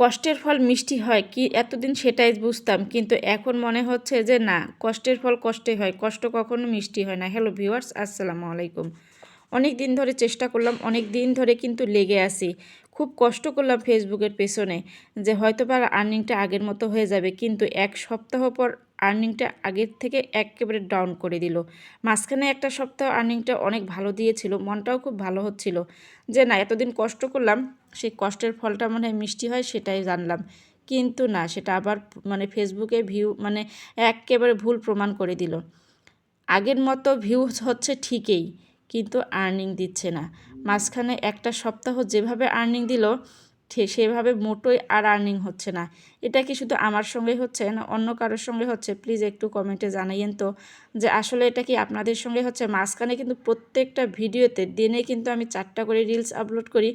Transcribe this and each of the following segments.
কষ্টের ফল মিষ্টি হয় কি? এতদিন সেটাই বুঝতাম, কিন্তু এখন মনে হচ্ছে যে না, কষ্টের ফল কষ্টে হয়, কষ্ট কখনো মিষ্টি হয় না। হ্যালো ভিউয়ার্স আসসালামু আলাইকুম। অনেক দিন ধরে চেষ্টা করলাম, অনেক দিন ধরে কিন্তু লেগে আসি খুব কষ্ট করলাম ফেসবুকের পেছনে যে হয়তো বা আর্নিংটা আগের মতো হয়ে যাবে, কিন্তু এক সপ্তাহ পর আর্নিংটা আগের থেকে একেবারে ডাউন করে দিল। মাঝখানে একটা সপ্তাহ আর্নিংটা অনেক ভালো দিয়েছিল, মনটাও খুব ভালো হচ্ছিল। যে না, এতদিন কষ্ট করলাম সেই কষ্টের ফলটা মনে মিষ্টি হয় সেটাই জানলাম। কিন্তু না, সেটা আবার মানে ফেসবুকে ভিউ মানে একেবারে ভুল প্রমাণ করে দিল। আগের মতো ভিউ হচ্ছে ঠিকই, কিন্তু আর্নিং দিচ্ছে না। মাঝখানে একটা সপ্তাহ যেভাবে আর্নিং দিল সেভাবে মোটোই আর আর্নিং হচ্ছে না। এটা কি শুধু আমার সঙ্গে হচ্ছে না অন্য কারোর সঙ্গে হচ্ছে? প্লিজ একটু কমেন্টে জানাইয়েন তো, যে আসলে এটা কি আপনাদের সঙ্গে হচ্ছে? মাঝখানে কিন্তু প্রত্যেকটা ভিডিওতে দিনে কিন্তু আমি চারটা করে রিলস আপলোড করি।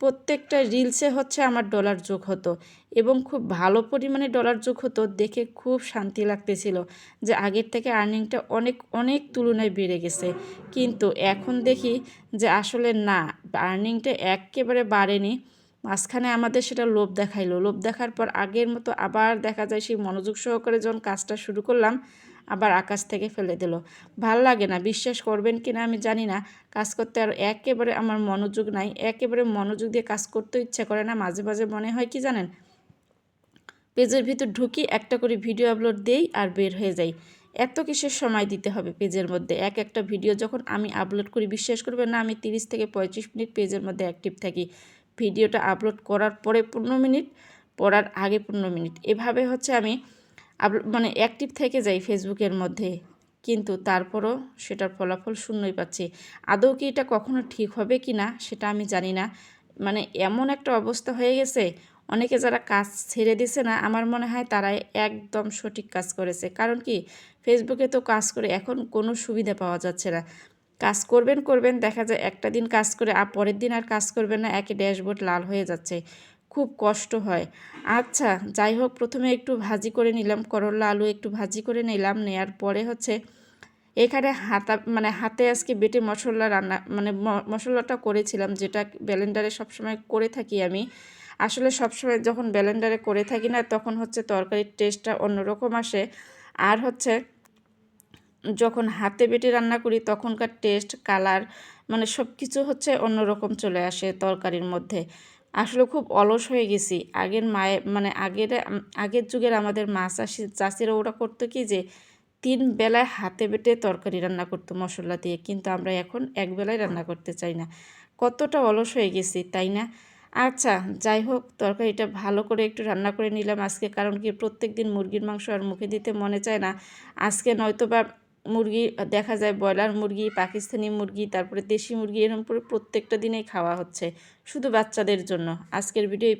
প্রত্যেকটা রিলসে হচ্ছে আমার ডলার যোগ হতো এবং খুব ভালো পরিমাণে ডলার যোগ হতো, দেখে খুব শান্তি লাগতেছিল যে আগের থেকে আর্নিংটা অনেক অনেক তুলনায় বেড়ে গেছে। কিন্তু এখন দেখি যে আসলে না আর্নিংটা একেবারে বাড়েনি। মাঝখানে আমাদের সেটা লোভ দেখাইলো। লোভ দেখার পর আগের মতো আবার দেখা যায় সেই মনোযোগ সহকারে যখন কাজটা শুরু করলাম আবার আকাশ থেকে ফেলে দিল। ভালো লাগে না, বিশ্বাস করবেন কি না আমি জানি না। কাজ করতে আর একেবারে আমার মনোযোগ নাই, একেবারে মনোযোগ দিয়ে কাজ করতে ইচ্ছা করে না, মাঝে মাঝে মনে হয় কি জানেন? পেজের ভিতর ঢুকি, একটা করে ভিডিও আপলোড দেই আর বের হয়ে যাই। এত কিসের সময় দিতে হবে পেজের মধ্যে? এক একটা ভিডিও যখন আমি আপলোড করি, বিশ্বাস করবেন না, আমি তিরিশ থেকে পঁয়ত্রিশ মিনিট পেজের মধ্যে অ্যাক্টিভ থাকি। ভিডিওটা আপলোড করার পরে পনেরো মিনিট, পড়ার আগে পনেরো মিনিট। এভাবে হচ্ছে আমি মানে অ্যাক্টিভ থেকে যাই ফেসবুকের মধ্যে, কিন্তু তারপরও সেটার ফলাফল শূন্যই পাচ্ছি। আদৌ কি এটা কখনো ঠিক হবে কি না, সেটা আমি জানি না। মানে এমন একটা অবস্থা হয়ে গেছে, অনেকে যারা কাজ ছেড়ে দিছে না, আমার মনে হয় তারাই একদম সঠিক কাজ করেছে। কারণ কি, ফেসবুকে তো কাজ করে এখন কোনো সুবিধা পাওয়া যাচ্ছে না। কাজ করবেন করবেন, দেখা যায় একটা দিন কাজ করে, আর পরের দিন আর কাজ করবেন না, একে ড্যাশবোর্ড লাল হয়ে যাচ্ছে। খুব কষ্ট হয়। আচ্ছা যাই হোক, প্রথমে একটু ভাজি করে নিলাম, করলা আলু একটু ভাজি করে নিলাম, নেয়ার পরে হচ্ছে এখানে হাতা মানে হাতে আজকে বেটে মশলা রান্না মানে মশলাটা করেছিলাম, যেটা ব্যালেন্ডারে সবসময় করে থাকি আমি। আসলে সবসময় যখন ব্যালেন্ডারে করে থাকি না, তখন হচ্ছে তরকারির টেস্টটা অন্যরকম আসে। আর হচ্ছে যখন হাতে বেটে রান্না করি, তখনকার টেস্ট, কালার মানে সব কিছু হচ্ছে অন্যরকম চলে আসে তরকারির মধ্যে। আসলে খুব অলস হয়ে গেছি। আগের মায়ের মানে আগের আগের যুগের আমাদের মা চাষি, চাষিরা ওরা করতো কি যে, তিন বেলায় হাতে বেটে তরকারি রান্না করতো মশলা দিয়ে। কিন্তু আমরা এখন এক বেলায় রান্না করতে চাই না। কতটা অলস হয়ে গেছি, তাই না? আচ্ছা যাই হোক, তরকারিটা ভালো করে একটু রান্না করে নিলাম আজকে। কারণ কি প্রত্যেক দিন মুরগির মাংস আর মুখে দিতে মনে চায় না। আজকে নয়তো বা মুরগি, দেখা যায় ব্রয়লার মুরগি, পাকিস্তানি মুরগি, তারপরে দেশি মুরগি, এরকম করে প্রত্যেকটা দিনেই খাওয়া হচ্ছে, শুধু বাচ্চাদের জন্য। আজকের ভিডিও